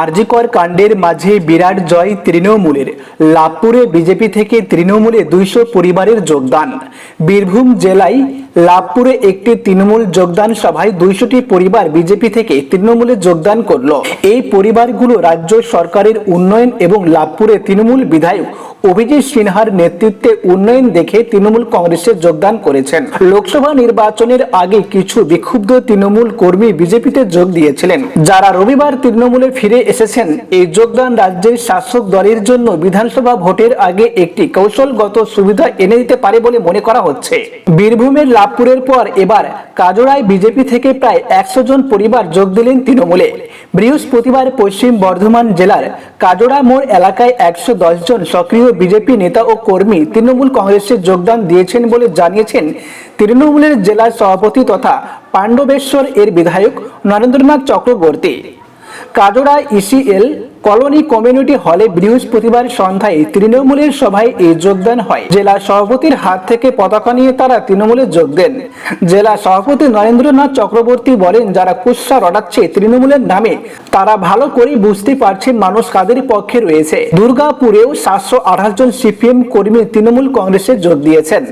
আরজিকর কাণ্ডের মাঝে বিরাট জয় তৃণমূলের। লাভপুরে বিজেপি থেকে তৃণমূলে দুইশো পরিবারের যোগদান। বীরভূম জেলায় লাভপুরে একটি তৃণমূল যোগদান সভায় দুইশোটি পরিবার বিজেপি থেকে তৃণমূলে যোগদান করল। এই পরিবারগুলো রাজ্য সরকারের উন্নয়ন এবং লাভপুরে তৃণমূল বিধায়ক অভিজিৎ সিনহার নেতৃত্বে উন্নয়ন দেখে তৃণমূল কংগ্রেসে যোগদান করেছেন। লোকসভা নির্বাচনের আগে কিছু বিক্ষুব্ধ তৃণমূল কর্মী বিজেপিতে যোগ দিয়েছিলেন। যারা রবিবার তৃণমূলে ফিরে এসেছেন, এই যোগদান রাজ্যের শাসক দলের জন্য বিধানসভা ভোটের আগে একটি কৌশলগত সুবিধা এনে দিতে পারে বলে মনে করা হচ্ছে। বীরভূমের লাভপুরের পর এবার কাজড়ায় বিজেপি থেকে প্রায় একশো জন পরিবার যোগ দিলেন তৃণমূলে। বৃহস্পতিবার পশ্চিম বর্ধমান জেলার কাজড়া মোড় এলাকায় একশো জন সক্রিয় বিজেপি নেতা ও কর্মী তৃণমূল কংগ্রেসে যোগদান দিয়েছেন বলে জানিয়েছেন তৃণমূলের জেলার সভাপতি তথা পাণ্ডবেশ্বর এর বিধায়ক Narendranath Chakraborty. Kajora ECL colony community হলে বৃহস্পতিবার সন্ধ্যায় তৃণমূলের সভায় এই যোগদান হয়। জেলা সভাপতির হাত থেকে পতাকা নিয়ে তারা তৃণমূলে যোগ দেন। জেলা সভাপতি নরেন্দ্রনাথ চক্রবর্তী বলেন, যারা কুৎসা রটাচ্ছে তৃণমূলের নামে, তারা ভালো করেই বুঝতে পারছেন মানুষ কাদের পক্ষে রয়েছে। দুর্গাপুরেও সাতশো আঠাশ জন সিপিএম কর্মী তৃণমূল কংগ্রেসে যোগ দিয়েছেন।